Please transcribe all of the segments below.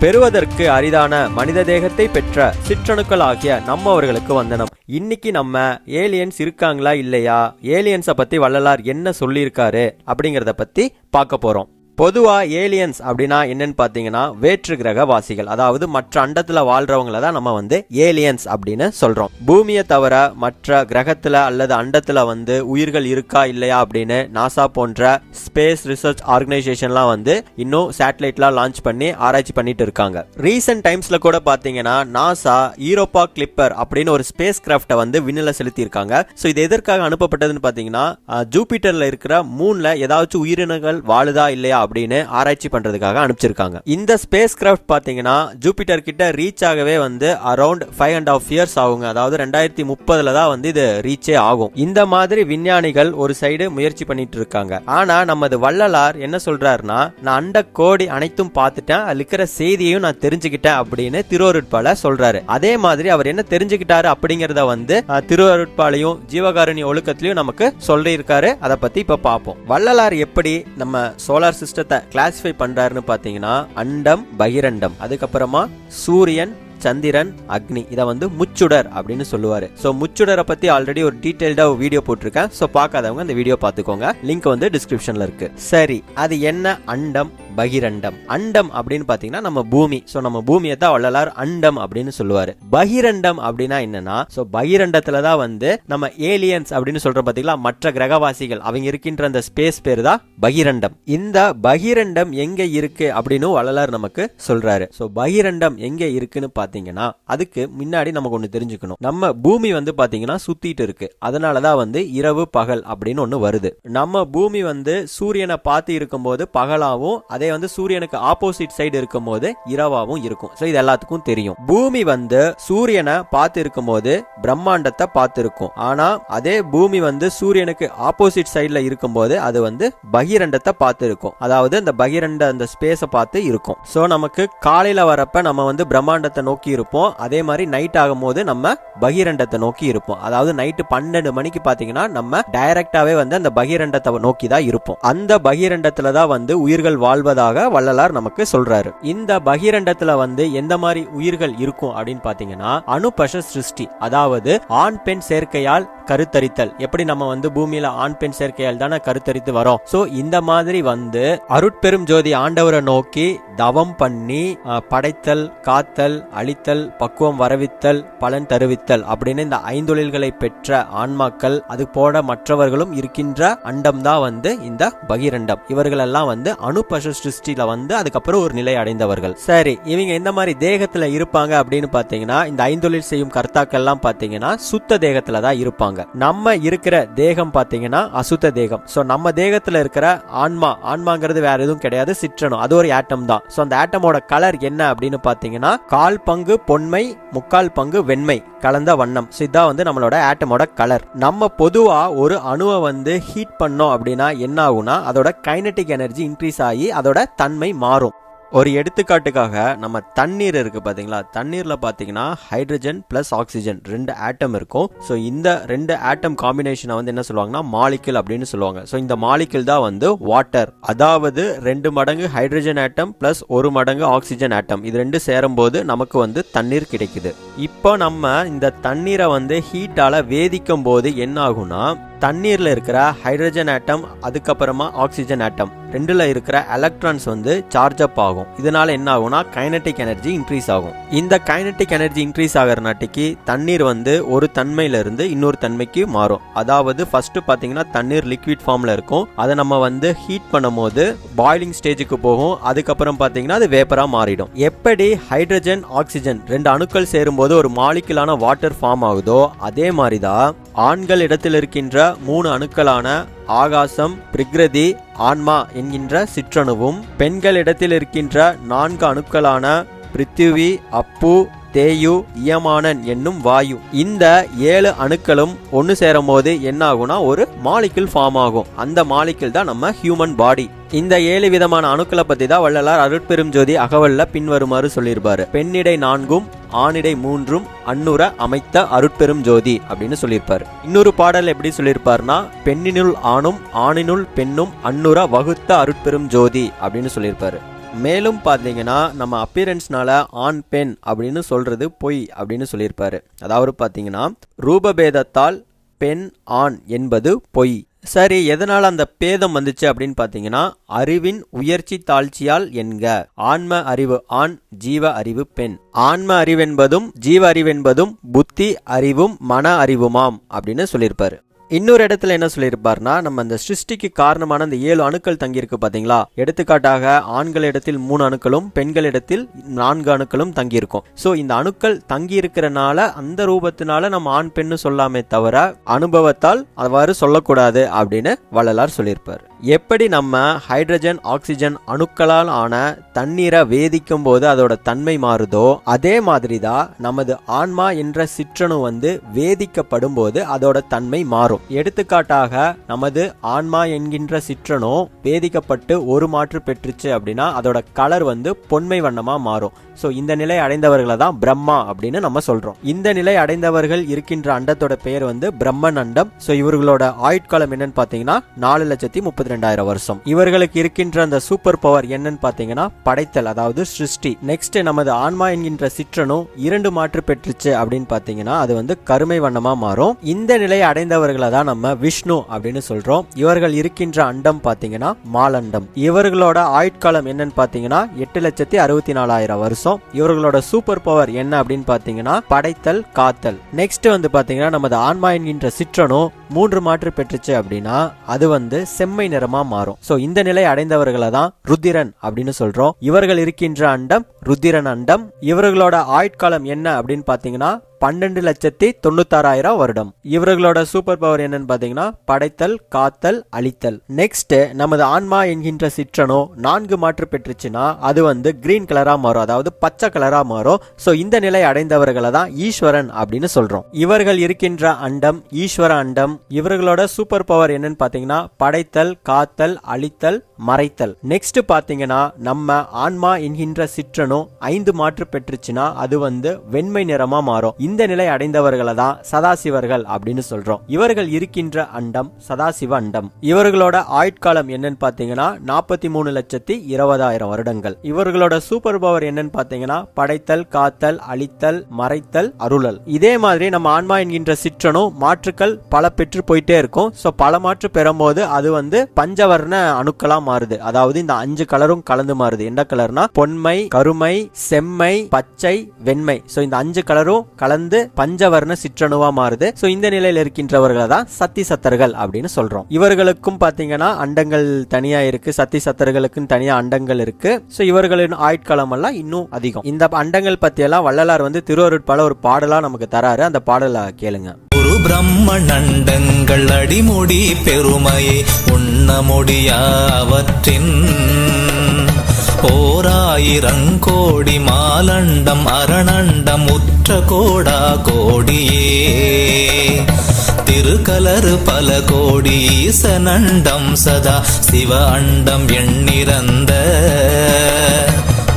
பெறுவதற்கு அரிதான மனித தேகத்தை பெற்ற சிற்றணுக்கள் ஆகிய நம்மவர்களுக்கு வந்தனம். இன்னைக்கு நம்ம ஏலியன்ஸ் இருக்காங்களா இல்லையா? ஏலியன்ஸை பத்தி வள்ளலார் என்ன சொல்லியிருக்காரு அப்படிங்கறத பத்தி பார்க்க போறோம். பொதுவாக ஏலியன்ஸ் அப்படின்னா என்னன்னு பார்த்தீங்கன்னா வேற்று கிரகவாசிகள். அதாவது மற்ற அண்டத்தில் வாழ்றவங்கள தான் நம்ம வந்து ஏலியன்ஸ் அப்படின்னு சொல்கிறோம் பூமியை தவிர மற்ற கிரகத்தில் அல்லது அண்டத்தில் வந்து உயிர்கள் இருக்கா இல்லையா அப்படின்னு நாசா போன்ற ஸ்பேஸ் ரிசர்ச் ஆர்கனைசேஷன்லாம் வந்து இன்னும் சேட்டலைட்லாம் லான்ச் பண்ணி ஆராய்ச்சி பண்ணிட்டு இருக்காங்க. ரீசெண்ட் டைம்ஸில் கூட பார்த்தீங்கன்னா நாசா ஈரோப்பா கிளிப்பர் அப்படின்னு ஒரு ஸ்பேஸ் கிராஃப்டை வந்து விண்ணில செலுத்தியிருக்காங்க. ஸோ இது எதற்காக அனுப்பப்பட்டதுன்னு பார்த்தீங்கன்னா ஜூபிட்டரில் இருக்கிற மூணில் ஏதாச்சும் உயிரினங்கள் வாழுதா இல்லையா அப்படின்னு ஆராய்ச்சி பண்றதுக்காக அனுப்பிச்சிருக்காங்க. இந்த ஸ்பேஸ் கிராஃப்ட் பாத்தீங்கன்னா ஜூபிட்டர் கிட்ட ரீச் ஆகவே வந்து around five and half years ஆகுங்க. அதாவது ரெண்டாயிரத்தி முப்பதுல தான் வந்து இது ரீச்சே ஆகும். இந்த மாதிரி விஞ்ஞானிகள் ஒரு சைடு முயற்சி பண்ணிட்டு இருக்காங்க. ஆனா நமது வள்ளலார் என்ன சொல்றாருன்னா நான் அண்ட கோடி அனைத்தும் பார்த்துட்டேன். அதுல இருக்கிற செய்தியையும் நான் தெரிஞ்சுக்கிட்டேன் அப்படின்னு திருவருட்பால சொல்றாரு. அதே மாதிரி அவர் என்ன தெரிஞ்சுக்கிட்டாரு அப்படிங்கறத வந்து திருவருட்பாலையும் ஜீவகாரணி ஒழுக்கத்திலையும் நமக்கு சொல்லியிருக்காரு. அதை பத்தி இப்ப பார்ப்போம். வள்ளலார் எப்படி நம்ம சோலார் சிஸ்டம் சிஸ்டத்தை கிளாசிஃபை பண்றாருன்னு பாத்தீங்கன்னா அண்டம் பகிரண்டம். அதுக்கப்புறமா சூரியன் சந்திரன் அக்னி இதை வந்து முச்சுடர் அப்படின்னு சொல்லுவாரு. ஸோ முச்சுடரை பத்தி ஆல்ரெடி ஒரு டீடைல்டா வீடியோ போட்டிருக்கேன். ஸோ பார்க்காதவங்க அந்த வீடியோ பார்த்துக்கோங்க. லிங்க் வந்து டிஸ்கிரிப்ஷன்ல இருக்கு. சரி அது என்ன? அண்டம் பகிரண்டம். அண்டம் அப்படின்னு பாத்தீங்கன்னா நம்ம பூமி. ஸோ நம்ம பூமியை தான் வள்ளலார் அண்டம் அப்படின்னு சொல்லுவாரு. பகிரண்டம் அப்படின்னா என்னன்னா ஸோ பகிரண்டத்துல தான் வந்து நம்ம ஏலியன்ஸ் அப்படின்னு சொல்றோம் பாத்தீங்களா மற்ற கிரகவாசிகள் அவங்க இருக்கின்ற அந்த ஸ்பேஸ் பேர் தான் பகிரண்டம். இந்த பகிரண்டம் எங்க இருக்கு அப்படின்னு வள்ளலார் நமக்கு சொல்றாரு. ஸோ பகிரண்டம் எங்க இருக்குன்னு பாத்தீங்கன்னா அதுக்கு முன்னாடி நமக்கு ஒண்ணு தெரிஞ்சுக்கணும். நம்ம பூமி வந்து பாத்தீங்கன்னா சுத்திட்டு இருக்கு. அதனாலதான் வந்து இரவு பகல் அப்படின்னு ஒன்னு வருது. நம்ம பூமி வந்து சூரியனை பார்த்து இருக்கும்போது பகலாவும் அதே வந்து சூரியனுக்கு ஆப்போசிட் சைடு இருக்கும்போது இரவாவும் இருக்கும். ஸோ இது எல்லாத்துக்கும் தெரியும். பூமி வந்து சூரியனை பார்த்து இருக்கும்போது பிரம்மாண்டத்தை பார்த்து இருக்கும் ஆனா அதே பூமி வந்து சூரியனுக்கு ஆப்போசிட் சைடுல இருக்கும்போது அது வந்து பகிரண்டத்தை பார்த்து இருக்கும் அதாவது அந்த பகிரண்ட அந்த ஸ்பேஸை பார்த்து இருக்கும். ஸோ நமக்கு காலையில வரப்ப நம்ம வந்து பிரம்மாண்டத்தை நோக்கி இருப்போம் அதே மாதிரி நைட் ஆகும்போது நம்ம பகிரண்டத்தை நோக்கி இருப்போம் அதாவது நைட்டு பன்னெண்டு மணிக்கு பாத்தீங்கன்னா நம்ம டைரக்டாவே வந்து அந்த பகிரண்டத்தை நோக்கி தான் இருப்போம். அந்த பகிரண்டத்துல தான் வந்து உயிர்கள் வாழ்வதாக வள்ளலார் நமக்கு சொல்றாரு. இந்த பகிரண்டத்துல வந்து எந்த மாதிரி உயிர்கள் இருக்கும் அப்படின்னு பாத்தீங்கன்னா அணுபஷ சிருஷ்டி அதாவது ஆண் பெண் சேர்க்கையால் கருத்தரித்தல். எப்படி நம்ம வந்து பூமியில ஆண் பெண் சேர்க்கையால் தானே கருத்தரித்து வரோம்? சோ இந்த மாதிரி வந்து அருட்பெரும் ஜோதி ஆண்டவரை நோக்கி தவம் பண்ணி படைத்தல் காத்தல் அழித்தல் பக்குவம் வரவித்தல் பலன் தருவித்தல் அப்படின்னு இந்த ஐந்தொழில்களை பெற்ற ஆன்மாக்கள் அது போல மற்றவர்களும் இருக்கின்ற அண்டம் தான் வந்து இந்த பகிரண்டம். இவர்கள் எல்லாம் வந்து அணுபசு சிருஷ்டியில வந்து அதுக்கப்புறம் ஒரு நிலை அடைந்தவர்கள். சரி இவங்க எந்த மாதிரி தேகத்துல இருப்பாங்க அப்படின்னு பாத்தீங்கன்னா இந்த ஐந்தொழில் செய்யும் கர்த்தாக்கள் எல்லாம் பாத்தீங்கன்னா சுத்த தேகத்துல தான் இருப்பாங்க. நம்ம இருக்கிற தேகம் பாத்தீங்கன்னா அசுத்த தேகம். சோ நம்ம தேகத்துல இருக்கிற ஆன்மா ஆன்மாங்கிறது வேற எதுவும் கிடையாது சிற்றணும். அது ஒரு ஆட்டம் தான். சோ அந்த ஆட்டமோட கலர் என்ன அப்படின்னு பாத்தீங்கன்னா கால் பங்கு பொன்மை முக்கால் பங்கு வெண்மை கலந்த வண்ணம். ஸோ இதான் வந்து நம்மளோட ஆட்டமோட கலர் நம்ம பொதுவாக ஒரு அணுவை வந்து ஹீட் பண்ணோம் அப்படின்னா என்ன ஆகும்னா அதோட கைனட்டிக் எனர்ஜி இன்க்ரீஸ் ஆகி அதோட தன்மை மாறும். ஒரு எடுத்துக்காட்டுக்காக நம்ம தண்ணீர் இருக்குது பார்த்தீங்களா தண்ணீரில் பார்த்தீங்கன்னா ஹைட்ரஜன் ப்ளஸ் ஆக்சிஜன் ரெண்டு ஆட்டம் இருக்கும். ஸோ இந்த ரெண்டு ஆட்டம் காம்பினேஷனை வந்து என்ன சொல்லுவாங்கன்னா மாலிக்கிள் அப்படின்னு சொல்லுவாங்க. ஸோ இந்த மாலிக்கிள் தான் வந்து வாட்டர் அதாவது ரெண்டு மடங்கு ஹைட்ரஜன் ஆட்டம் ப்ளஸ் ஒரு மடங்கு ஆக்சிஜன் ஆட்டம் இது ரெண்டு சேரும்போது நமக்கு வந்து தண்ணீர் கிடைக்குது. இப்போ நம்ம இந்த தண்ணீரை வந்து ஹீட்டால வேதிக்கும் போது என்ன ஆகும்னா தண்ணீரில் இருக்கிற ஹைட்ரஜன் ஆட்டம் அதுக்கப்புறமா ஆக்சிஜன் ஆட்டம் ரெண்டுல இருக்கிற எலக்ட்ரான்ஸ் வந்து சார்ஜ் அப் ஆகும். இதனால என்ன ஆகும்னா கைனட்டிக் எனர்ஜி இன்க்ரீஸ் ஆகும். இந்த கைனட்டிக் எனர்ஜி இன்க்ரீஸ் ஆகிறனாட்டிக்கு தண்ணீர் வந்து ஒரு தன்மையிலிருந்து இன்னொரு தன்மைக்கு மாறும். அதாவது ஃபர்ஸ்ட் பாத்தீங்கன்னா தண்ணீர் லிக்விட் ஃபார்ம்ல இருக்கும். அதை நம்ம வந்து ஹீட் பண்ணும்போது பாய்லிங் ஸ்டேஜுக்கு போகும். அதுக்கப்புறம் பாத்தீங்கன்னா அது வேப்பரா மாறிடும். எப்படி ஹைட்ரஜன் ஆக்சிஜன் ரெண்டு அணுக்கள் சேரும்போது ஒரு மாலிகுலான வாட்டர் ஃபார்ம் ஆகுதோ அதே மாதிரி தான் ஆண்கள் இடத்தில் இருக்கின்ற மூணு அணுக்களான ஆகாசம் பிரிகிருதி ஆன்மா என்கின்ற சிற்றணுவும் பெண்களிடத்தில் இருக்கின்ற நான்கு அணுக்களான பிருத்திவி அப்பு தேயு இயமானன் என்னும் வாயு. இந்த ஏழு அணுக்களும் ஒன்று சேரும் போது என்ன ஆகும்னா ஒரு மாலிக்கிள் ஃபார்ம் ஆகும். அந்த மாலிக்கிள் தான் நம்ம ஹியூமன் பாடி இந்த ஏழு விதமான அணுக்களை பத்தி தான் வள்ளலார் அருட்பெரும் ஜோதி அகவல்ல பின்வருமாறு சொல்லியிருப்பாரு. பெண்ணிடை நான்கும் ஆணிடை மூன்றும் அன்னுர அமைத்த அருட்பெரும் ஜோதி அப்படின்னு சொல்லியிருப்பார். இன்னொரு பாடல் எப்படி சொல்லியிருப்பாருன்னா பெண்ணினுள் ஆணும் ஆணினுள் பெண்ணும் அன்னுர வகுத்த அருட்பெரும் ஜோதி அப்படின்னு சொல்லியிருப்பாரு. மேலும் பார்த்தீங்கன்னா நம்ம அப்பியரன்ஸ்னால ஆண் பெண் அப்படின்னு சொல்றது பொய் அப்படின்னு சொல்லியிருப்பாரு. அதாவது பார்த்தீங்கன்னா ரூபபேதத்தால் பெண் ஆண் என்பது பொய். சரி எதனால் அந்த பேதம் வந்துச்சு அப்படின்னு பார்த்தீங்கன்னா அறிவின் உயர்ச்சி தாழ்ச்சியால் என்க. ஆன்ம அறிவு ஆண் ஜீவ அறிவு பெண். ஆன்ம அறிவென்பதும் ஜீவ அறிவென்பதும் புத்தி அறிவும் மன அறிவுமாம் அப்படின்னு சொல்லியிருப்பாரு. இன்னொரு இடத்துல என்ன சொல்லியிருப்பார்னா நம்ம அந்த சிருஷ்டிக்கு காரணமான அந்த ஏழு அணுக்கள் தங்கியிருக்கு பாத்தீங்களா? எடுத்துக்காட்டாக ஆண்களிடத்தில் மூணு அணுக்களும் பெண்களிடத்தில் நான்கு அணுக்களும் தங்கியிருக்கும். ஸோ இந்த அணுக்கள் தங்கி இருக்கிறனால அந்த ரூபத்தினால நம்ம ஆண் பெண்ணு சொல்லாமே தவிர அனுபவத்தால் அவ்வாறு சொல்லக்கூடாது அப்படின்னு வள்ளலார் சொல்லியிருப்பார். எப்படி நம்ம ஹைட்ரஜன் ஆக்சிஜன் அணுக்களால் ஆன தண்ணீரை வேதிக்கும் போது அதோட தன்மை மாறுதோ அதே மாதிரி தான் நமது ஆன்மா என்ற சிற்றணு வந்து வேதிக்கப்படும் போது அதோட தன்மை மாறும். எடுத்துக்காட்டாக நமது ஆன்மா என்கின்ற சிற்றணு வேதிக்கப்பட்டு ஒரு மாற்று பெற்றுச்சு அப்படின்னா அதோட கலர் வந்து பொன்மை வண்ணமா மாறும். ஸோ இந்த நிலை அடைந்தவர்களை தான் பிரம்மா அப்படின்னு நம்ம சொல்றோம். இந்த நிலை அடைந்தவர்கள் இருக்கின்ற அண்டத்தோட பெயர் வந்து பிரம்மன் அண்டம் ஸோ இவர்களோட ஆயுட்காலம் என்னன்னு பார்த்தீங்கன்னா நாலு லட்சத்தி முப்பத்தி ரெண்டாயிரம் வருஷம். இவர்களுக்கு இருக்கின்ற அந்த சூப்பர் பவர் என்னன்னு பார்த்தீங்கன்னா படைத்தல் அதாவது சிருஷ்டி. நெக்ஸ்ட் நமது ஆன்மா என்கின்ற சிற்றனும் இரண்டு மாற்று பெற்றுச்சு அப்படின்னு பார்த்தீங்கன்னா அது வந்து கருமை வண்ணமா மாறும். இந்த நிலையை அடைந்தவர்களை தான் நம்ம விஷ்ணு அப்படின்னு சொல்றோம். இவர்கள் இருக்கின்ற அண்டம் பார்த்தீங்கன்னா மாலண்டம். இவர்களோட ஆயுட்காலம் என்னன்னு பார்த்தீங்கன்னா எட்டு லட்சத்தி அறுபத்தி நாலாயிரம் வருஷம். இவர்களோட சூப்பர் பவர் என்ன அப்படின்னு பார்த்தீங்கன்னா படைத்தல் காத்தல். நெக்ஸ்ட் வந்து பார்த்தீங்கன்னா நமது ஆன்மா என்கின்ற சிற்றனும் மூன்று மாற்று பெற்றுச்சு அப்படின்னா அது வந்து செம்மை நிறமா மாறும். சோ இந்த நிலை அடைந்தவர்களை தான் ருத்திரன் அப்படின்னு சொல்றோம். இவர்கள் இருக்கின்ற அண்டம் ருத்திரன் அண்டம். இவர்களோட ஆயுட்காலம் என்ன அப்படின்னு பார்த்தீங்கன்னா பன்னெண்டு லட்சத்தி தொண்ணூத்தாறாயிரம் வருடம். இவர்களோட சூப்பர் பவர் என்னன்னு பாத்தீங்கன்னா படைத்தல் காத்தல் அழித்தல். நெக்ஸ்ட் நமது ஆன்மா என்கின்ற சிற்றனோ நான்கு மாற்று பெற்றுச்சுன்னா அது வந்து கிரீன் கலரா மாறும். அதாவது பச்சை கலரா மாறும். சோ இந்த நிலை அடைந்தவர்களை தான் ஈஸ்வரன் அப்படின்னு சொல்றோம். இவர்கள் இருக்கின்ற அண்டம் ஈஸ்வர அண்டம் இவர்களோட சூப்பர் பவர் என்னன்னு பாத்தீங்கன்னா படைத்தல் காத்தல் அழித்தல் மறைத்தல். நெக்ஸ்ட் பாத்தீங்கன்னா நம்ம ஆன்மா என்கின்ற சிற்றனோ ஐந்து மாற்று பெற்றுச்சுன்னா அது வந்து வெண்மை நிறமா மாறும். இந்த நிலை அடைந்தவர்களை தான் சதாசிவர்கள் அப்படின்னு சொல்றோம். இவர்கள் இருக்கின்ற அண்டம் சதாசிவ அண்டம். இவர்களோட ஆயுட்காலம் என்னன்னு பாத்தீங்கன்னா நாற்பத்தி மூணு லட்சத்தி இருபதாயிரம் வருடங்கள். இவர்களோட சூப்பர் பவர் என்னன்னு பாத்தீங்கன்னா படைத்தல் காத்தல் அழித்தல் மறைத்தல் அருளல். இதே மாதிரி நம்ம ஆன்மா என்கின்ற சிற்றனும் மாற்றுக்கள் பல பெற்று போயிட்டே இருக்கும். சோ பல மாற்று பெறும்போது அது வந்து பஞ்சவர்ண அணுக்களா மாறுது. அதாவது இந்த அஞ்சு கலரும் கலந்து மாறுது. என்ன கலர்னா பொன்மை கருமை செம்மை பச்சை வெண்மை. சோ இந்த அஞ்சு கலரும் கலந்து பஞ்சவர்ண சிற்றணுவா மாறுது. சோ இந்த நிலையில இருக்கின்றவர்களை தான் சத்தி சத்தர்கள் அப்படின்னு சொல்றோம். இவர்களுக்கும் பாத்தீங்கன்னா அண்டங்கள் தனியா இருக்கு. சத்தி சத்தர்களுக்கும் தனியா அண்டங்கள் இருக்கு. சோ இவர்களின் ஆயுட்காலம் எல்லாம் இன்னும் அதிகம். இந்த அண்டங்கள் பத்தி எல்லாம் வள்ளலார் வந்து திருவருட்பால ஒரு பாடலா நமக்கு தராரு. அந்த பாடலை கேளுங்க. ஒரு பிரம்மணண்டங்கள் அடிமுடி பெருமையை உண்ண முடியாவற்றின் ஓராயிரங்கோடி மாலண்டம் அரணண்டம் உற்ற கோடா கோடியே. திருக்கலரு பல கோடி ஈசனண்டம் சதா சிவ அண்டம் எண்ணிறந்த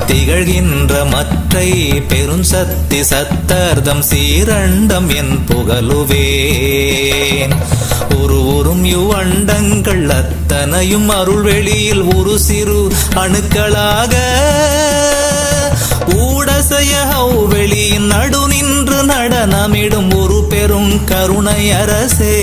திகழ்கின்ற மற்றை பெருஞ்சத்தி சத்தர்தம் சீரண்டம் என் புகழுவேன். ஒரு உறும் யுவண்டங்கள் அத்தனையும் அருள்வெளியில் ஒரு சிறு அணுக்களாக ஊடசைய வெளியின் நடு நின்று நடனமிடும் ஒரு பெரும் கருணை அரசே.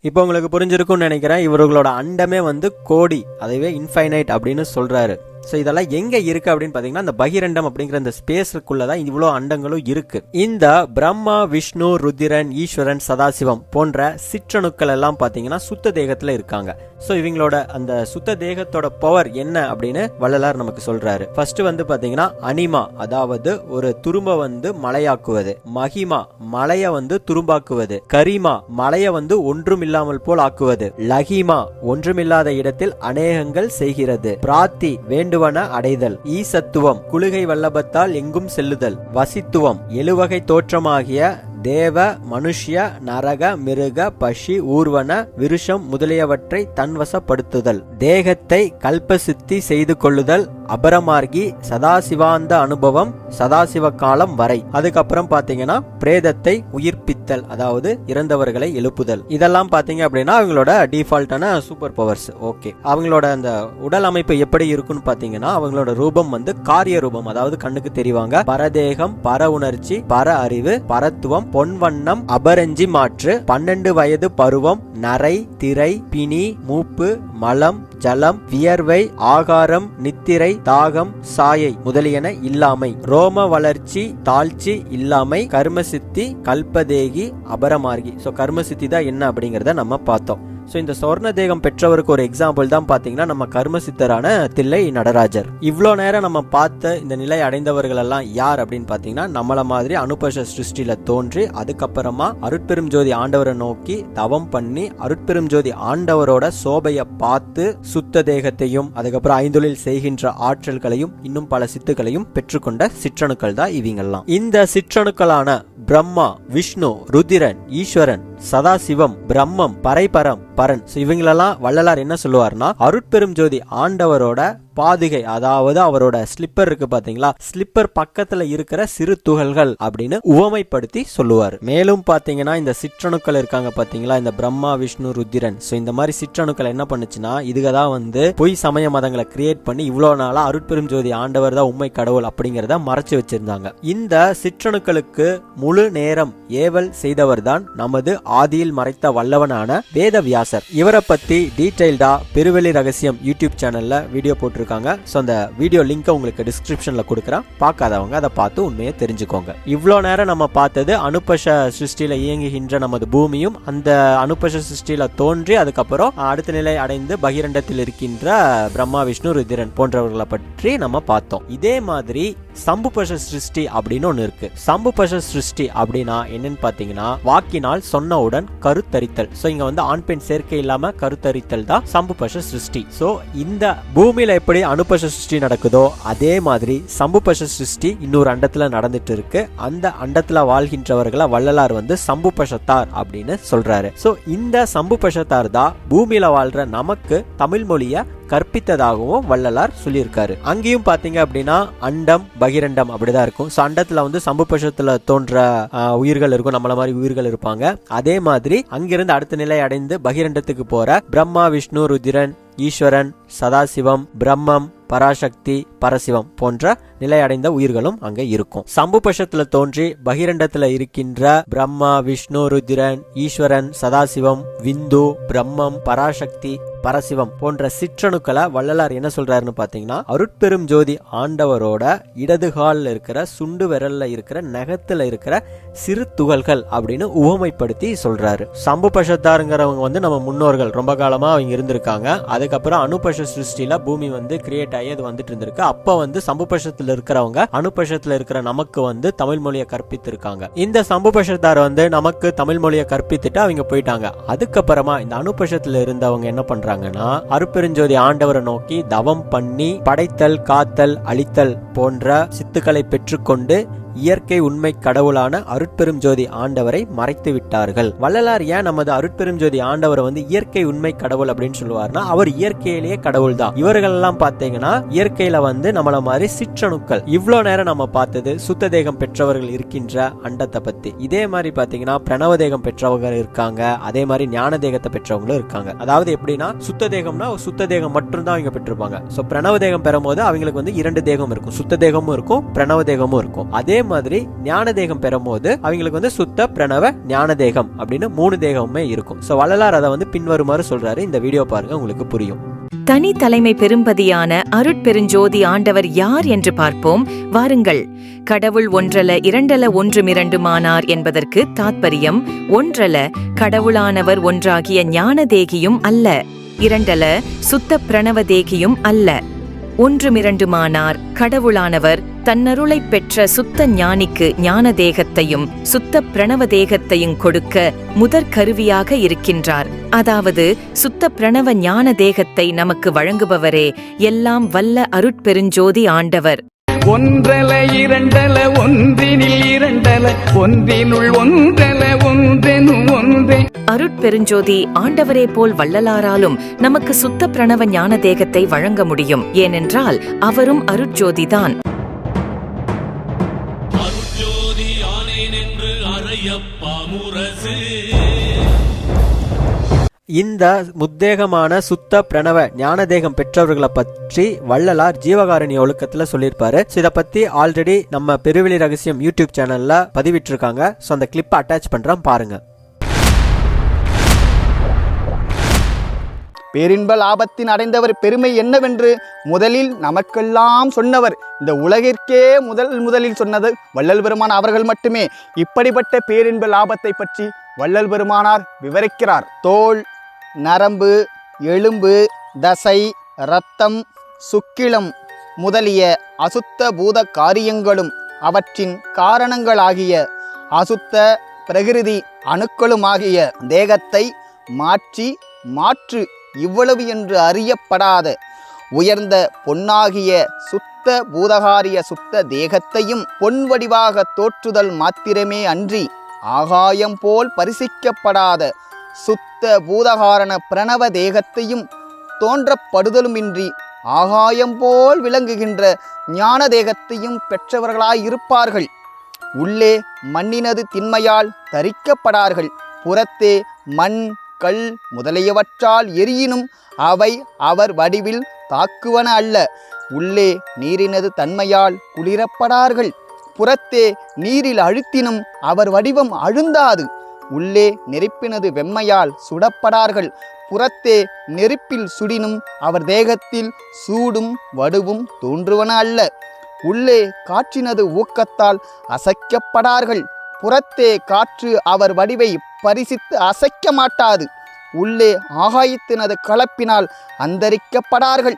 இப்போ உங்களுக்கு புரிஞ்சிருக்கும்னு நினைக்கிறேன். இவர்களோட அண்டமே வந்து கோடி அதுவே இன்ஃபைனைட் அப்படின்னு சொல்றாரு. ஸோ இதெல்லாம் எங்க இருக்கு அப்படின்னு பாத்தீங்கன்னா அந்த பகிரண்டம் அப்படிங்கிற அந்த ஸ்பேஸுக்குள்ளே தான் இவ்வளோ அண்டங்களும் இருக்கு. இந்த பிரம்மா விஷ்ணு ருதிரன் ஈஸ்வரன் சதாசிவம் போன்ற சிற்றணுக்கள் எல்லாம் பாத்தீங்கன்னா சுத்த தேகத்துல இருக்காங்க. ஸோ இவங்களோட அந்த சுத்த தேகத்தோட பவர் என்ன அப்படின்னு வள்ளலார் நமக்கு சொல்றாரு. ஃபர்ஸ்ட் வந்து பாத்தீங்கன்னா அனிமா அதாவது ஒரு துரும்ப வந்து மலையாக்குவது. மகிமா மலையை வந்து துரும்பாக்குவது. கரிமா மலையை வந்து ஒன்றும் இல்லாமல் போல் ஆக்குவது. லகிமா ஒன்றுமில்லாத இடத்தில் அநேகங்கள் செய்கிறது. பிராத்தி வேண்டும் வேண்டுவன அடைதல். ஈசத்துவம் குழுகை வல்லபத்தால் எங்கும் செல்லுதல். வசித்துவம் எழுவகை தோற்றமாகிய தேவ மனுஷ்ய நரக மிருக பஷி ஊர்வன விருஷம் முதலியவற்றை தன்வசப்படுத்துதல். தேகத்தை கல்பசித்தி செய்து கொள்ளுதல் அபரமார்கி சதாசிவாந்த அனுபவம் சதாசிவ காலம் வரை. அதுக்கப்புறம் பாத்தீங்கன்னா பிரேதத்தை உயிர்ப்பித்தல் அதாவது இறந்தவர்களை எழுப்புதல். இதெல்லாம் பாத்தீங்க அப்படின்னா அவங்களோட டிஃபால்ட்டான சூப்பர் பவர்ஸ் ஓகே அவங்களோட அந்த உடல் அமைப்பு எப்படி இருக்குன்னு பாத்தீங்கன்னா அவங்களோட ரூபம் வந்து காரிய ரூபம் அதாவது கண்ணுக்கு தெரிவாங்க. பரதேகம் பர உணர்ச்சி பர அறிவு பரத்துவம் பொன் வண்ணம் அபரஞ்சி மாற்று பன்னெண்டு வயது பருவம் நரை திரை பிணி மூப்பு மலம் ஜலம் வியர்வை ஆகாரம் நித்திரை தாகம் சாயை முதலியன இல்லாமை. ரோம வளர்ச்சி தாழ்ச்சி இல்லாமை கர்மசித்தி கல்பதேகி அபரமார்கி. ஸோ கர்மசித்தி தான் என்ன அப்படிங்கிறத நம்ம பார்த்தோம். ஸோ இந்த சொர்ண தேகம் பெற்றவருக்கு ஒரு எக்ஸாம்பிள் தான் பார்த்தீங்கன்னா நம்ம கர்ம சித்தரான தில்லை நடராஜர். இவ்வளோ நேரம் நம்ம பார்த்த இந்த நிலை அடைந்தவர்கள் எல்லாம் யார் அப்படின்னு பார்த்தீங்கன்னா நம்மள மாதிரி அனுபஷ சிருஷ்டியில தோன்றி அதுக்கப்புறமா அருட்பெரும் ஜோதி ஆண்டவரை நோக்கி தவம் பண்ணி அருட்பெரும் ஜோதி ஆண்டவரோட சோபையை பார்த்து சுத்த தேகத்தையும் அதுக்கப்புறம் ஐந்தொழில் செய்கின்ற ஆற்றல்களையும் இன்னும் பல சித்துக்களையும் பெற்றுக்கொண்ட சிற்றணுக்கள் தான் இவங்கெல்லாம். இந்த சிற்றணுக்களான பிரம்மா விஷ்ணு ருதிரன் ஈஸ்வரன் சதாசிவம் பிரம்மம் பரைபரம் பரன். இவங்களெல்லாம் வள்ளலார் என்ன சொல்லுவார்னா அருட்பெரும் ஜோதி ஆண்டவரோட பாதுகை அதாவது அவரோட ஸ்லிப்பர் இருக்கு பாத்தீங்களா? ஸ்லிப்பர் பக்கத்துல இருக்கிற சிறு துகள்கள் அப்படின்னு உவமைப்படுத்தி சொல்லுவார். மேலும் பாத்தீங்கன்னா இந்த சிற்றணுக்கள் இருக்காங்க பாத்தீங்களா? இந்த பிரம்மா விஷ்ணு ருத்திரன் சோ இந்த மாதிரி சிற்றணுக்கள் என்ன பண்ணுச்சுன்னா இதுக தான் வந்து பொய் சமய மதங்களை கிரியேட் பண்ணி இவ்வளவு நாளா அருட்பெரும் ஜோதி ஆண்டவர் தான் உண்மை கடவுள் அப்படிங்கறத மறைச்சு வச்சிருந்தாங்க. இந்த சிற்றணுக்களுக்கு முழு நேரம் ஏவல் செய்தவர் தான் நமது ஆதியில் மறைத்த வல்லவனான வேதவியாசர். இவரை பத்தி டீடைல்டா பெருவெளி ரகசியம் யூடியூப் சேனல்ல வீடியோ போட்டிருக்காங்க ஸோ அந்த வீடியோ லிங்கை உங்களுக்கு டிஸ்கிரிப்ஷனில் கொடுக்குறேன். பார்க்காதவங்க அதை பார்த்து உண்மையை தெரிஞ்சுக்கோங்க. இவ்வளோ நேரம் நம்ம பார்த்தது அனுப்பஷ சிருஷ்டியில் இயங்குகின்ற நமது பூமியும் அந்த அனுப்பஷ சிருஷ்டியில் தோன்றி அதுக்கப்புறம் அடுத்த நிலை அடைந்து பகிரண்டத்தில் இருக்கின்ற பிரம்மா விஷ்ணு ருதிரன் போன்றவர்களை பற்றி நம்ம பார்த்தோம். இதே மாதிரி சம்புபஷ சிருஷ்டி அப்படின்னு ஒன்று இருக்கு. சம்புபஷ சிருஷ்டி அப்படின்னா என்னன்னு பார்த்தீங்கன்னா வாக்கினால் சொன்னவுடன் கருத்தரித்தல். ஸோ இங்க வந்து ஆண் பெண் சேர்க்கை இல்லாம கருத்தரித்தல் தான் சம்புபஷ சிருஷ்டி. ஸோ இந்த பூமியில எப்படி அனுபஷ சிருஷ்டி நடக்குதோ அதே மாதிரி சம்புபச சிருஷ்டி இன்னொரு அண்டத்துல நடந்துட்டு இருக்கு அந்த அண்டத்துல வாழ்கின்றவர்களை வள்ளலார் வந்து சம்புபசத்தார் அப்படின்னு சொல்றாரு. ஸோ இந்த சம்புபசத்தார் தான் பூமியில வாழ்ற நமக்கு தமிழ் மொழியை கற்பித்ததாகவும் வள்ளலார் சொல்லியிருக்காரு. அங்கேயும் பாத்தீங்க அப்படின்னா அண்டம் பகிரண்டம் அப்படிதான் இருக்கும். ஸோ அண்டத்துல வந்து சம்புபஷத்துல தோன்ற உயிர்கள் இருக்கும். நம்மள மாதிரி உயிர்கள் இருப்பாங்க. அதே மாதிரி அங்கிருந்து அடுத்த நிலை அடைந்து பகிரண்டத்துக்கு போற பிரம்மா விஷ்ணு ருதிரன் ஈஸ்வரன் சதாசிவம் பிரம்மம் பராசக்தி பரசிவம் போன்ற நிலை அடைந்த உயிர்களும் அங்க இருக்கும். சம்பு பஷத்துல தோன்றி பகிரண்டத்துல இருக்கின்ற பிரம்மா விஷ்ணு ருதிரன் ஈஸ்வரன் சதாசிவம் விந்து பிரம்மம் பராசக்தி பரசிவம் போன்ற சிற்றணுக்களை வள்ளலார் என்ன சொல்றாருன்னு பாத்தீங்கன்னா அருட்பெரும் ஜோதி ஆண்டவரோட இடது இருக்கிற சுண்டு விரல்ல இருக்கிற நகத்துல இருக்கிற சிறு துகள்கள் அப்படின்னு உவமைப்படுத்தி சொல்றாரு. சம்புபஷத்தாருங்கிறவங்க வந்து நம்ம முன்னோர்கள். ரொம்ப காலமா அவங்க இருந்திருக்காங்க. அதுக்கப்புறம் அனுபஷ சிருஷ்டியில பூமி வந்து கிரியேட் ஆகி அது வந்துட்டு இருந்திருக்கு. அப்ப வந்து சம்புபஷத்துல இருக்கிறவங்க அனுபஷத்துல இருக்கிற நமக்கு வந்து தமிழ் மொழியை கற்பித்திருக்காங்க. இந்த சம்புபஷத்தார் வந்து நமக்கு தமிழ் மொழியை கற்பித்துட்டு அவங்க போயிட்டாங்க. அதுக்கப்புறமா இந்த அனுபஷத்துல இருந்தவங்க என்ன பண்றாங்க? பண்றாங்கன்னா அருப்பெருஞ்சோதி ஆண்டவரை நோக்கி தவம் பண்ணி படைத்தல் காத்தல் அழித்தல் போன்ற சித்துக்களை பெற்றுக்கொண்டு இயற்கை உண்மை கடவுளான அருட்பெரும் ஜோதி ஆண்டவரை மறைத்து விட்டார்கள் வள்ளலார் ஏன் நமது அருட்பெரும் ஜோதி ஆண்டவரை வந்து இயற்கை உண்மை கடவுள் அப்படின்னு சொல்லுவார்னா அவர் இயற்கையிலேயே கடவுள் தான் இவர்கள் எல்லாம் பாத்தீங்கன்னா இயற்கையில வந்து நம்மள மாதிரி சிற்றணுக்கள். இவ்வளோ நேரம் நம்ம பார்த்தது சுத்த தேகம் பெற்றவர்கள் இருக்கின்ற அண்டத்தை பத்தி. இதே மாதிரி பாத்தீங்கன்னா பிரணவ தேகம் பெற்றவங்க இருக்காங்க. அதே மாதிரி ஞான தேகத்தை பெற்றவங்களும் இருக்காங்க. அதாவது எப்படின்னா சுத்த தேகம்னா சுத்த தேகம் மட்டும் தான் அவங்க பெற்றிருப்பாங்க. சோ பிரணவ தேகம் பெறும்போது அவங்களுக்கு வந்து இரண்டு தேகம் இருக்கும். சுத்த தேகமும் இருக்கும் பிரணவ தேகமும் இருக்கும். அதே மாதிரி ஞான தேகம் பெறும்போது அவங்களுக்கு வந்து சுத்த பிரணவ ஞான தேகம் அப்படின்னு மூணு தேகமுமே இருக்கும். சோ வள்ளலார் அதை வந்து பின்வருமாறு சொல்றாரு. இந்த வீடியோ பாருங்க உங்களுக்கு புரியும். தனி தலைமை பெரும்பதியான அருட்பெருஞ்சோதி ஆண்டவர் யார் என்று பார்ப்போம். வாருங்கள். கடவுள் ஒன்றல இரண்டல ஒன்றுமிரண்டுமானார் என்பதற்கு தாத்பரியம். ஒன்றல கடவுளானவர் ஒன்றாகிய ஞானதேகியும் அல்ல. இரண்டல சுத்த பிரணவ தேகியும் அல்ல. ஒன்றுமிரண்டுமானார். கடவுளானவர் தன்னருளைப் பெற்ற சுத்த ஞானிக்கு ஞான தேகத்தையும் சுத்த பிரணவ தேகத்தையும் கொடுக்க முதற் கருவியாக இருக்கின்றார். அதாவது சுத்த பிரணவ ஞான தேகத்தை நமக்கு வழங்குபவரே எல்லாம் வல்ல அருட்பெருஞ்சோதி ஆண்டவர். ஒன்றல இரண்டல ஒன்றினில் இரண்டல ஒன்றினுள் ஒன்றல ஒன்றெனும் ஒன்றே. அருட்பெருஞ்சோதி ஆண்டவரே போல் வள்ளலாராலும் நமக்கு சுத்த பிரணவ ஞான தேகத்தை வழங்க முடியும். ஏனென்றால் அவரும் அருட்ஜோதிதான். இந்த முத்தேகமான சுத்த பிரணவ ஞானதேகம் பெற்றவர்களை பற்றி வள்ளலார் ஜீவகாரணி ஒழுக்கத்துல சொல்லியிருப்பாரு. இதை பத்தி ஆல்ரெடி நம்ம பெருவெளி ரகசியம் யூடியூப் சேனல்ல பதிவிட்டிருக்காங்க. ஸோ அந்த கிளிப்பை அட்டாச் பண்றோம். பாருங்க. பேரின்ப லாபத்தின் அடைந்தவர் பெருமை என்னவென்று முதலில் நமக்கெல்லாம் சொன்னவர். இந்த உலகிற்கே முதல் முதலில் சொன்னது வள்ளல் பெருமான் அவர்கள் மட்டுமே. இப்படிப்பட்ட பேரின்ப லாபத்தை பற்றி வள்ளல் பெருமானார் விவரிக்கிறார். தோல் நரம்பு எலும்பு தசை இரத்தம் சுக்கிலம் முதலிய அசுத்த பூத காரியங்களும் அவற்றின் காரணங்களாகிய அசுத்த பிரகிருதி அணுக்களுமாகிய தேகத்தை மாற்றி மாற்று இவ்வளவு என்று அறியப்படாத உயர்ந்த பொன்னாகிய சுத்த பூதகாரிய சுத்த தேகத்தையும் பொன் வடிவாக தோற்றுதல் மாத்திரமே அன்றி ஆகாயம் போல் பரிசிக்கப்படாத சுத்த பூதகாரண பிரணவ தேகத்தையும் தோன்றப்படுதலுமின்றி ஆகாயம் போல் விளங்குகின்ற ஞான தேகத்தையும் பெற்றவர்களாயிருப்பார்கள். உள்ளே மண்ணினது திண்மையால் தரிக்கப்படார்கள். புறத்தே மண் கல் முதலியவற்றால் எரியினும் அவை அவர் வடிவில் தாக்குவன அல்ல. உள்ளே நீரினது தன்மையால் குளிரப்படார்கள். புறத்தே நீரில் அழுத்தினும் அவர் வடிவம் அழுந்தாது. உள்ளே நெருப்பினது வெம்மையால் சுடப்படார்கள். புறத்தே நெருப்பில் சுடினும் அவர் தேகத்தில் சூடும் வடுவும் தோன்றுவன அல்ல. உள்ளே காற்றினது ஊக்கத்தால் அசைக்கப்படார்கள். புறத்தே காற்று அவர் வடிவை பரிசித்து அசைக்க மாட்டாது. உள்ளே ஆகாயத்தினது கலப்பினால் அந்தரிக்கப்படார்கள்.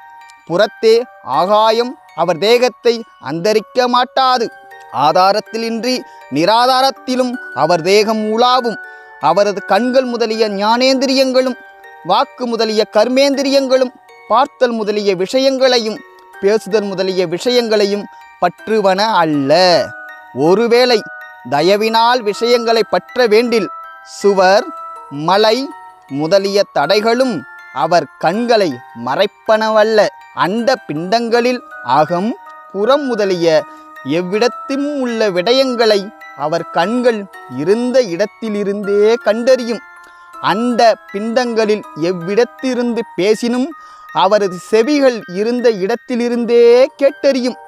புறத்தே ஆகாயம் அவர் தேகத்தை அந்தரிக்க மாட்டாது. ஆதாரத்திலின்றி நிராதாரத்திலும் அவர் தேகம் உலாவும் அவரது கண்கள் முதலிய ஞானேந்திரியங்களும் வாக்கு முதலிய கர்மேந்திரியங்களும் பார்த்தல் முதலிய விஷயங்களையும் பேசுதல் முதலிய விஷயங்களையும் பற்றுவன அல்ல. ஒருவேளை தயவினால் விஷயங்களை பற்ற வேண்டில் சுவர் மலை முதலிய தடைகளும் அவர் கண்களை மறைப்பனவல்ல. அண்ட பிண்டங்களில் அகம் புறம் முதலிய எவ்விடத்தும் உள்ள விடயங்களை அவர் கண்கள் இருந்த இடத்திலிருந்தே கண்டறியும். அந்த பிண்டங்களில் எவ்விடத்திலிருந்து பேசினும் அவரது செவிகள் இருந்த இடத்திலிருந்தே கேட்டறியும்.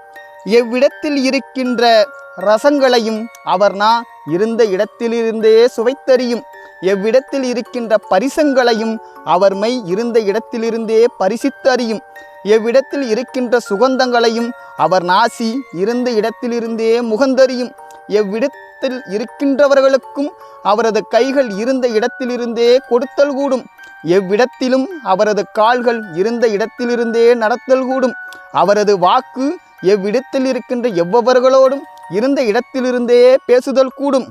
எவ்விடத்தில் இருக்கின்ற ரசங்களையும் அவர் நா இருந்த இடத்திலிருந்தே சுவைத்தறியும். எவ்விடத்தில் இருக்கின்ற பரிசங்களையும் அவர் மை இருந்த இடத்திலிருந்தே பரிசித்தறியும். எவ்விடத்தில் இருக்கின்ற சுகந்தங்களையும் அவர் நாசி இருந்த இடத்திலிருந்தே முகந்தறியும். எவ்விடத்தில் இருக்கின்றவர்களுக்கும் அவரது கைகள் இருந்த இடத்திலிருந்தே கொடுத்தல் கூடும். எவ்விடத்திலும் அவரது கால்கள் இருந்த இடத்திலிருந்தே நடத்தல் கூடும். அவரது வாக்கு எவ்விடத்தில் இருக்கின்ற எவ்வவர்களோடும் இருந்த இடத்திலிருந்தே பேசுதல் கூடும்.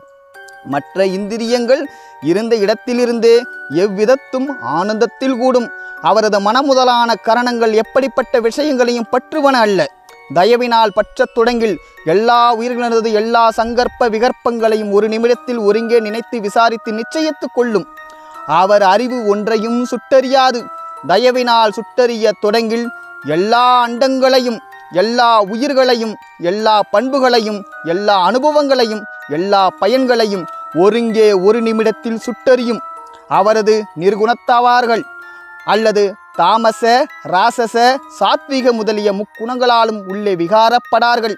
மற்ற இந்திரியங்கள் இருந்த இடத்திலிருந்தே எவ்விதத்தும் ஆனந்தத்தில் கூடும். அவரது மனமுதலான கரணங்கள் எப்படிப்பட்ட விஷயங்களையும் பற்றுவன அல்ல. தயவினால் பற்றத் தொடங்கில். எல்லா உயிர்களது எல்லா சங்கற்ப விகற்பங்களையும் ஒரு நிமிடத்தில் ஒருங்கே நினைத்து விசாரித்து நிச்சயித்துக் கொள்ளும். அவர் அறிவு ஒன்றையும் சுட்டறியாது. தயவினால் சுட்டறிய தொடங்கில் எல்லா அண்டங்களையும் எல்லா உயிர்களையும் எல்லா பண்புகளையும் எல்லா அனுபவங்களையும் எல்லா பயன்களையும் ஒருங்கே ஒரு நிமிடத்தில் சுட்டறியும். அவரது நிர்குணத்தாவார்கள் அல்லது தாமச ராசச சாத்விக முதலிய முக்குணங்களாலும் உள்ளே விகாரப்படார்கள்.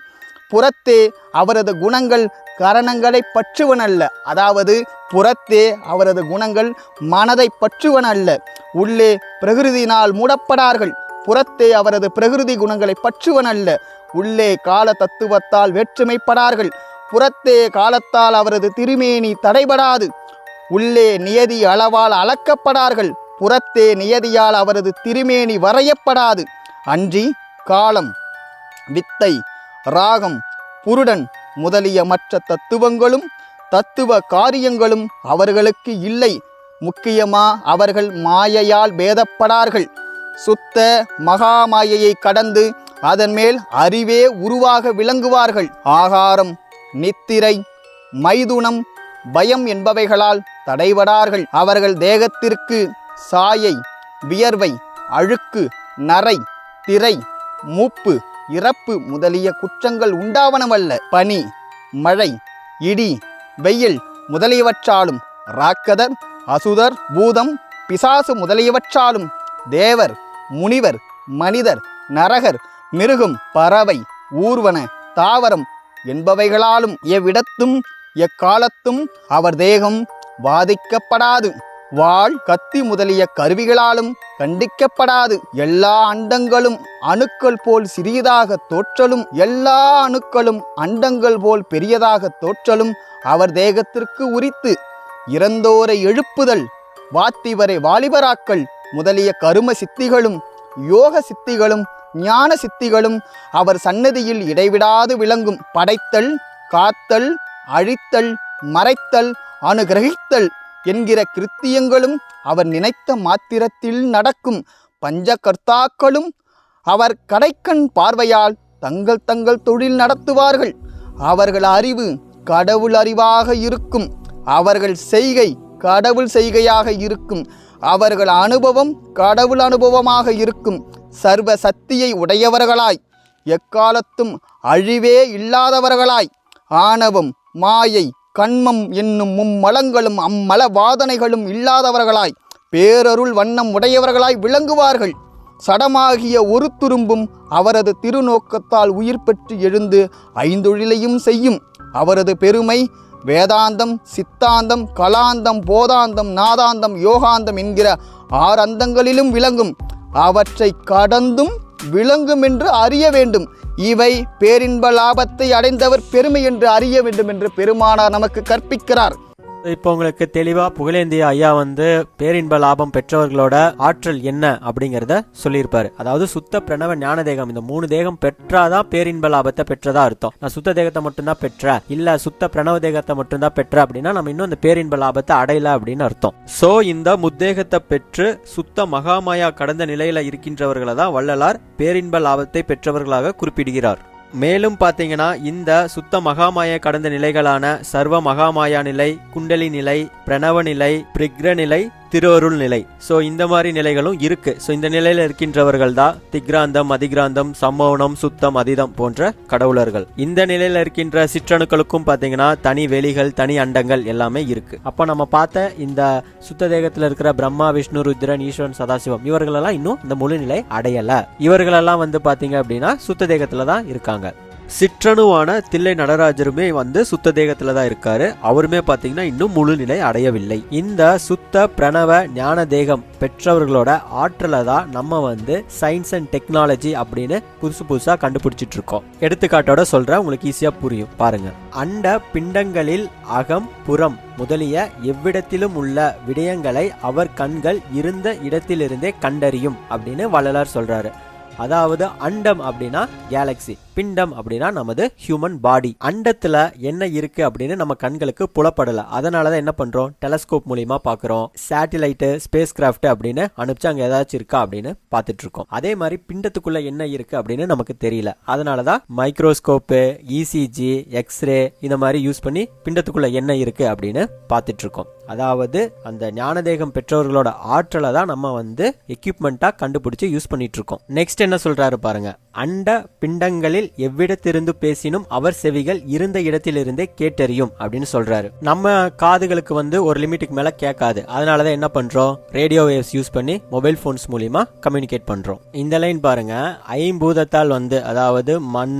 புறத்தே அவரது குணங்கள் கரணங்களை பற்றுவனல்ல. அதாவது புறத்தே அவரது குணங்கள் மனதை பற்றுவனல்ல. உள்ளே பிரகிருதியினால் மூடப்படார்கள். புறத்தே அவரது பிரகிருதி குணங்களை பற்றுவனல்ல. உள்ளே கால தத்துவத்தால் வேற்றுமைப்படார்கள். புறத்தே காலத்தால் அவரது திருமேனி தடைபடாது. உள்ளே நியதி அளவால் அளக்கப்படார்கள். புறத்தே நியதியால் அவரது திருமேனி வரையப்படாது. அன்றி காலம் வித்தை ராகம் புருடன் முதலிய மற்ற தத்துவங்களும் தத்துவ காரியங்களும் அவர்களுக்கு இல்லை. முக்கியமா அவர்கள் மாயையால் பேதப்படார்கள். சுத்த மகாமாயையை கடந்து அதன் மேல் அறிவே உருவாக விளங்குவார்கள். ஆகாரம் நித்திரை மைதுனம் பயம் என்பவைகளால் தடைபடார்கள். அவர்கள் தேகத்திற்கு சாயை வியர்வை அழுக்கு நரை திரை மூப்பு இறப்பு முதலிய குற்றங்கள் உண்டாவனவல்ல. பனி மழை இடி வெயில் முதலியவற்றாலும் ராக்கதர் அசுதர் பூதம் பிசாசு முதலியவற்றாலும் தேவர் முனிவர் மனிதர் நரகர் மிருகம் பறவை ஊர்வன தாவரம் என்பவைகளாலும் எவ்விடத்தும் எக்காலத்தும் அவர் தேகம் வாதிக்கப்படாது. வாள் கத்தி முதலிய கருவிகளாலும் கண்டிக்கப்படாது. எல்லா அண்டங்களும் அணுக்கள் போல் சிறியதாக தோற்றலும் எல்லா அணுக்களும் அண்டங்கள் போல் பெரியதாக தோற்றலும் அவர் தேகத்திற்கு உரித்து இறந்தோரை எழுப்புதல் வாத்திவரை வாலிபராக்கள் முதலிய கரும சித்திகளும் யோக சித்திகளும் ஞான சித்திகளும் அவர் சன்னதியில் இடைவிடாது விளங்கும் படைத்தல் காத்தல் அழித்தல் மறைத்தல் அனுகிரகித்தல் என்கிற கிருத்தியங்களும் அவர் நினைத்த மாத்திரத்தில் நடக்கும் பஞ்சகர்த்தாக்களும் அவர் கடைக்கண் பார்வையால் தங்கள் தங்கள் தொழில் நடத்துவார்கள். அவர்கள் அறிவு கடவுள் அறிவாக இருக்கும். அவர்கள் செய்கை கடவுள் செய்கையாக இருக்கும். அவர்கள் அனுபவம் கடவுள் அனுபவமாக இருக்கும். சர்வ சக்தியை உடையவர்களாய். எக்காலத்தும் அழிவே இல்லாதவர்களாய். ஆணவம் மாயை கண்மம் என்னும் மும்மலங்களும் அம்மல வாதனைகளும் இல்லாதவர்களாய். பேரருள் வண்ணம் உடையவர்களாய் விளங்குவார்கள். சடமாகிய ஒரு துரும்பும் அவரது திருநோக்கத்தால் உயிர் பெற்று எழுந்து ஐந்தொழிலையும் செய்யும். அவரது பெருமை வேதாந்தம் சித்தாந்தம் கலாந்தம் போதாந்தம் நாதாந்தம் யோகாந்தம் என்கிற ஆறு அந்தங்களிலும் விளங்கும். அவற்றை கடந்தும் விளங்கும் என்று அறிய வேண்டும். இவை பேரின்ப லாபத்தை அடைந்தவர் பெருமை என்று அறிய வேண்டும் என்று பெருமானார் நமக்கு கற்பிக்கிறார். இப்போ உங்களுக்கு தெளிவா புகழேந்திய ஐயா வந்து பேரின்ப லாபம் பெற்றவர்களோட ஆற்றல் என்ன அப்படிங்கறத சொல்லியிருப்பாரு. அதாவது சுத்த பிரணவ ஞான தேகம். இந்த மூணு தேகம் பெற்றாதான் பேரின்ப லாபத்தை பெற்றதா அர்த்தம். நான் சுத்த தேகத்தை மட்டும்தான் பெற்ற இல்ல சுத்த பிரணவ தேகத்தை மட்டும்தான் பெற்ற அப்படின்னா நம்ம இன்னும் இந்த பேரின்ப லாபத்தை அடையல அப்படின்னு அர்த்தம். சோ இந்த முத்தேகத்தை பெற்று சுத்த மகாமாயா கடந்த நிலையில இருக்கின்றவர்களை தான் வள்ளலார் பேரின்ப லாபத்தை பெற்றவர்களாக குறிப்பிடுகிறார். மேலும் பார்த்தீங்கன்னா இந்த சுத்த மகாமாய கடந்த நிலைகளான சர்வ மகாமாயா நிலை குண்டலி நிலை பிரணவ நிலை பிரிக்ர நிலை திருவருள் நிலை. ஸோ இந்த மாதிரி நிலைகளும் இருக்கு. ஸோ இந்த நிலையில இருக்கின்றவர்கள் தான் திக்ராந்தம் அதிகிராந்தம் சம்மோனம் சுத்தம் அதிதம் போன்ற கடவுளர்கள். இந்த நிலையில இருக்கின்ற சிற்றணுக்களுக்கும் பார்த்தீங்கன்னா தனி வெளிகள் தனி அண்டங்கள் எல்லாமே இருக்கு. அப்போ நம்ம பார்த்த இந்த சுத்த தேகத்தில் இருக்கிற பிரம்மா விஷ்ணு ருத்ரன் ஈஸ்வரன் சதாசிவம் இவர்களெல்லாம் இன்னும் இந்த முழு நிலை அடையல. இவர்களெல்லாம் வந்து பார்த்தீங்க அப்படின்னா சுத்த தேகத்துல தான் இருக்காங்க. சிற்றணுவான தில்லை நடராஜருமே வந்து சுத்த தேகத்துல தான் இருக்காரு. அவருமே பாத்தீங்கன்னா இன்னும் முழு நிலை அடையவில்லை. இந்த சுத்த பிரணவ ஞான தேகம் பெற்றவர்களோட ஆற்றலை தான் நம்ம வந்து சயின்ஸ் அண்ட் டெக்னாலஜி அப்படின்னு புதுசு புதுசா கண்டுபிடிச்சிட்டு இருக்கோம். எடுத்துக்காட்டோட சொல்றேன் உங்களுக்கு ஈஸியா புரியும். பாருங்க. அண்ட பிண்டங்களில் அகம் புறம் முதலிய எவ்விடத்திலும் உள்ள விடயங்களை அவர் கண்கள் இருந்த இடத்திலிருந்தே கண்டறியும் அப்படின்னு வள்ளலார் சொல்றாரு. அதாவது அண்டம் அப்படின்னா கேலக்ஸி பிண்டம் அப்படின்னா நமது ஹியூமன் பாடி அண்டத்துல என்ன இருக்கு அப்படின்னு நம்ம கண்களுக்கு புலப்படல. அதனாலதான் என்ன பண்றோம்? டெலஸ்கோப் மூலியமா பாக்குறோம். சேட்டிலைட்டு ஸ்பேஸ் கிராஃப்ட் அப்படின்னு அனுப்பிச்சு அங்க ஏதாச்சும் இருக்கா அப்படின்னு பார்த்துட்டு இருக்கோம். அதே மாதிரி பிண்டத்துக்குள்ள என்ன இருக்கு அப்படின்னு நமக்கு தெரியல. அதனாலதான் மைக்ரோஸ்கோப்பு இசிஜி எக்ஸ்ரே இந்த மாதிரி யூஸ் பண்ணி பிண்டத்துக்குள்ள என்ன இருக்கு அப்படின்னு பார்த்துட்டு இருக்கோம். அதாவது அந்த ஞானதேகம் பெற்றவர்களோட ஆற்றலை தான் நம்ம வந்து எக்யூப்மெண்ட்டாக கண்டுபிடிச்சு யூஸ் பண்ணிட்டு இருக்கோம் நெக்ஸ்ட் என்ன சொல்றாரு பாருங்க. அண்ட பிண்டங்களில் எவ்விடத்திருந்து பேசினும் அவர் செவிகள் இருந்த இடத்திலிருந்தே கேட்டறியும் அப்படின்னு சொல்றாரு. நம்ம காதுகளுக்கு வந்து ஒரு லிமிட்டுக்கு மேல கேட்காது. அதனாலதான் என்ன பண்றோம்? ரேடியோ வேவ்ஸ் யூஸ் பண்ணி மொபைல் போன்ஸ் மூலியமா கம்யூனிகேட் பண்றோம். இந்த லைன் பாருங்க. ஐம்பூதத்தால் வந்து அதாவது மண்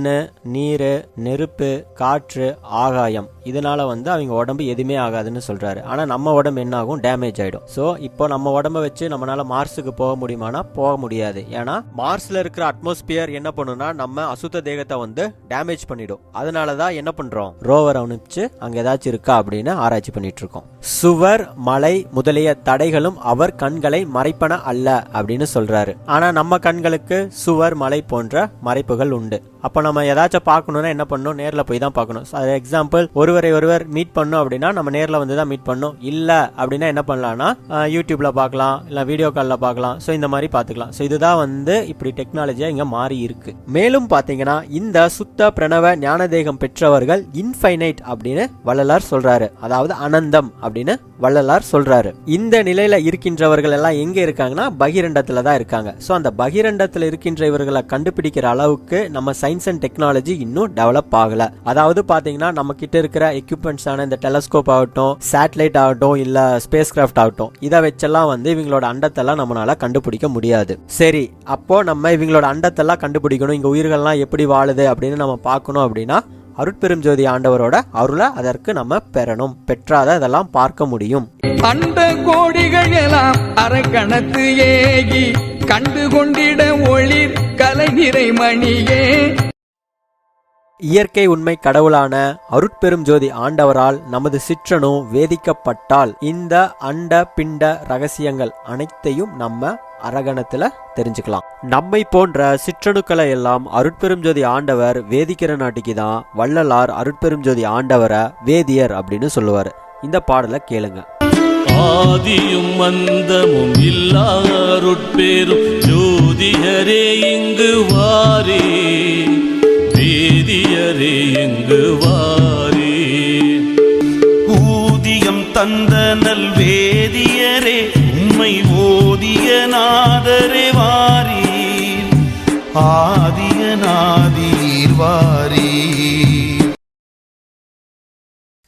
நீர் நெருப்பு காற்று ஆகாயம் இதனால வந்து அவங்க உடம்பு எதுவுமே ஆகாதுன்னு சொல்றாரு. ஆனா நம்ம நம்ம உடம்பு என்ன ஆகும்? டேமேஜ் ஆயிடும். சோ இப்போ நம்ம உடம்ப வச்சு நம்மளால மார்ஸுக்கு போக முடியுமானா போக முடியாது. ஏன்னா மார்ஸ்ல இருக்கிற அட்மாஸ்பியர் என்ன பண்ணுன்னா நம்ம அசுத்த தேகத்தை வந்து டேமேஜ் பண்ணிடும். அதனால தான் என்ன பண்றோம்? ரோவர் அனுப்பிச்சு அங்க ஏதாச்சும் இருக்கா அப்படின்னு ஆராய்ச்சி பண்ணிட்டு இருக்கோம். சுவர் மலை முதலிய தடைகளும் அவர் கண்களை மறைப்பன அல்ல அப்படின்னு சொல்றாரு. ஆனா நம்ம கண்களுக்கு சுவர் மலை போன்ற மறைப்புகள் உண்டு. அப்ப நம்ம ஏதாச்சும் பார்க்கணும்னா என்ன பண்ணணும்? நேர்ல போய் தான் பார்க்கணும். எக்ஸாம்பிள் ஒருவரை ஒருவர் மீட் பண்ணும் அப்படின்னா நம்ம நேர்ல வந்து தான் மீட் பண்ணும். இல்லை அப்படின்னா என்ன பண்ணலாம்னா யூடியூப்பில் யூடியூப்ல பார்க்கலாம் இல்ல வீடியோ காலில் பார்க்கலாம். ஸோ இந்த மாதிரி பார்த்துக்கலாம். ஸோ இதுதான் வந்து இப்படி டெக்னாலஜியா இங்க மாறி இருக்கு. மேலும் பாத்தீங்கன்னா இந்த சுத்த பிரணவ ஞானதேகம் பெற்றவர்கள் இன்ஃபைனைட் அப்படின்னு வள்ளலார் சொல்றாரு. அதாவது அனந்தம் அப்படின்னு வள்ளலார் சொல்றாரு. இந்த நிலையில இருக்கின்றவர்கள் எல்லாம் எங்க இருக்காங்கன்னா பகிரண்டத்துல தான் இருக்காங்க. ஸோ அந்த பகிரண்டத்துல இருக்கின்ற இவர்களை கண்டுபிடிக்கிற அளவுக்கு நம்ம சயின்ஸ் அண்ட் டெக்னாலஜி இன்னும் டெவலப் ஆகல. அதாவது பாத்தீங்கன்னா நம்ம கிட்ட இருக்கிற எக்யூப்மெண்ட்ஸ் ஆன இந்த டெலஸ்கோப் ஆகட்டும் சேட்டலைட் ஆகட்டும் இல்ல ஸ்பேஸ் கிராஃப்ட் ஆகட்டும் இதை வச்செல்லாம் வந்து இவங்களோட அண்டத்தெல்லாம் நம்மளால கண்டுபிடிக்க முடியாது. சரி அப்போ நம்ம இவங்களோட அண்டத்தெல்லாம் கண்டுபிடிக்கணும் இங்க உயிர்கள்லாம் எப்படி வாழுது அப்படின்னு நம்ம பார்க்கணும் அப்படின்னா அருட்பெரும் ஜோதி ஆண்டவரோட அருளை அதற்கு நம்ம பெறணும். பெற்றாத இதெல்லாம் பார்க்க முடியும். அந்த கோடிகள் எல்லாம் அரக்கணத்து ஏகி கண்டு கொண்டிட ஒளிர் கலைநிறை மணியே. இயற்கை உண்மை கடவுளான அருட்பெரும் ஜோதி ஆண்டவரால் நமது சிற்றணு வேதிக்கப்பட்டால் இந்த அண்ட பிண்ட ரகசியங்கள் அனைத்தையும் நம்ம அரகணத்துல தெரிஞ்சுக்கலாம். நம்மை போன்ற சிற்றணுக்களை எல்லாம் அருட்பெரும் ஜோதி ஆண்டவர் வேதிக்கிற நாட்டிக்கு தான் வள்ளலார் அருட்பெரும் ஜோதி ஆண்டவரை வேதியர் அப்படின்னு சொல்லுவார். இந்த பாடலை கேளுங்க. ஆதியும் மந்தமும் இல்லாருட்பேரும் ஜோதியரே இங்கு வாரே. வேதியரே இங்கு வாரே. ஊதியம் தந்த நல்வேதியரே உம்மை ஓதிய நாதரே வாரீர். ஆதிய நாதீர் வாரீர்.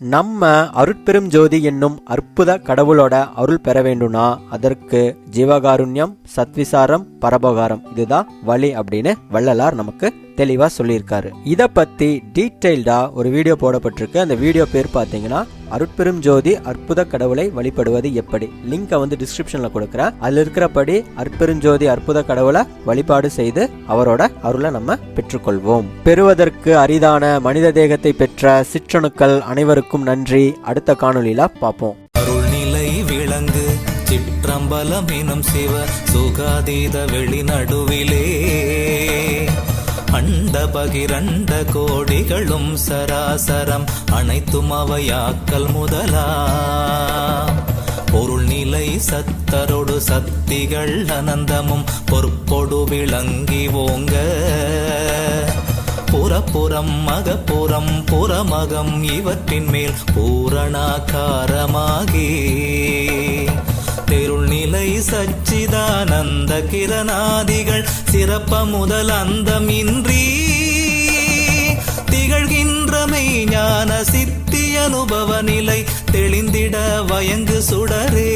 நம்ம அருட்பெரும் ஜோதி என்னும் அற்புத கடவுளோட அருள் பெற வேண்டும்னா அதற்கு ஜீவகாருண்யம் சத்விசாரம் பரபகாரம் இதுதான் வழி அப்படின்னு வள்ளலார் நமக்கு தெளிவாக சொல்லியிருக்காரு. இதை பற்றி டீட்டெயில்டாக ஒரு வீடியோ போடப்பட்டிருக்கு. அந்த வீடியோ பேர் பார்த்தீங்கன்னா அருட்பெரும் ஜோதி அற்புத கடவுளை வழிபடுவது எப்படி? லிங்கை வந்து டிஸ்கிரிப்ஷனில் கொடுக்குறேன். அதில் இருக்கிறபடி அற்பெருஞ்சோதி அற்புத கடவுளை வழிபாடு செய்து அவரோட அருளை நம்ம பெற்றுக்கொள்வோம். பெறுவதற்கு அரிதான மனித தேகத்தை பெற்ற சிற்றணுக்கள் அனைவருக்கும் நன்றி. அடுத்த காணொளியில பார்ப்போம். அருள்நிலை விளங்கு சிற்றம்பலம் எனும் சிவ சுகாதீத வெளிநடுவிலே. அண்ட பகிரண்ட கோடிகளும் சராசரம் அனைத்தும் அவையாக்கல் முதலா. பொருள் நிலை சத்தரோடு சக்திகள் அனந்தமும் பொற்பொடு விளங்கி ஓங்க. புறப்புறம் மகப்புறம் புறமகம் இவற்றின் மேல் பூரணாகாரமாகி தெருள் நிலை சச்சிதானந்த கிரணாதிகள் சிறப்ப முதல் அந்தமின்றி திகழ்கின்றமை ஞான சித்தி அனுபவ நிலை தெளிந்திட வயங்கு சுடரே.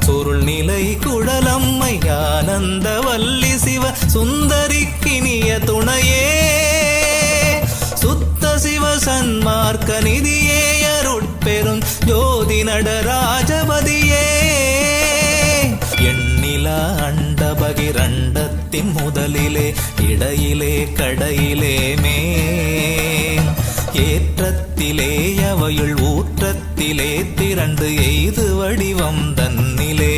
சுருள் நிலை குழலம்மை ஆனந்த வல்லி சிவ சுந்தரிக்கினிய துணையே. சுத்த சிவ சன்மார்க்க நிதியே. ஜோதி நடராஜபதியே. எண்ணில அண்ட பகிரண்டத்தின் முதலிலே இடையிலே கடையிலே மே. ஏற்றத்திலே அவையுள் ஊற்றத்திலே திரண்டு எய்து வடிவம் தன்னிலே.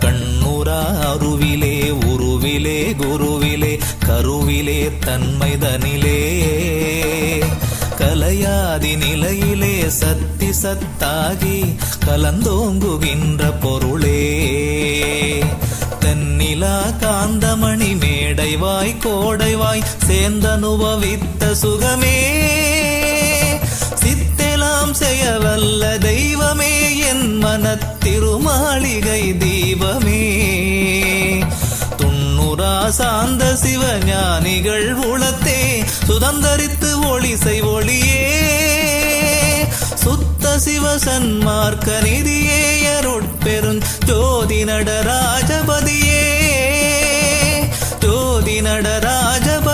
கண்ணுரா அருவிலே உருவிலே குருவிலே கருவிலே தன்மைதனி சத்தி சத்தாகி கலந்தோங்குகின்ற பொருளே. தென்னிலா காந்தமணி மேடைவாய் கோடைவாய் சேர்ந்தனுபவித்த சுகமே. சித்தெலாம் செய்யவல்ல தெய்வமே என் மனத்திருமாளிகை தீபமே. துண்ணுரா சாந்த சிவஞானிகள் உளத்தே சுதந்தரித்து ஒளிசை ஒளியே. சுத்த சிவசன்மார்க்க நிதியே அருட்பெருஞ் ஜோதி நடராஜபதியே. ஜோதி நடராஜபதி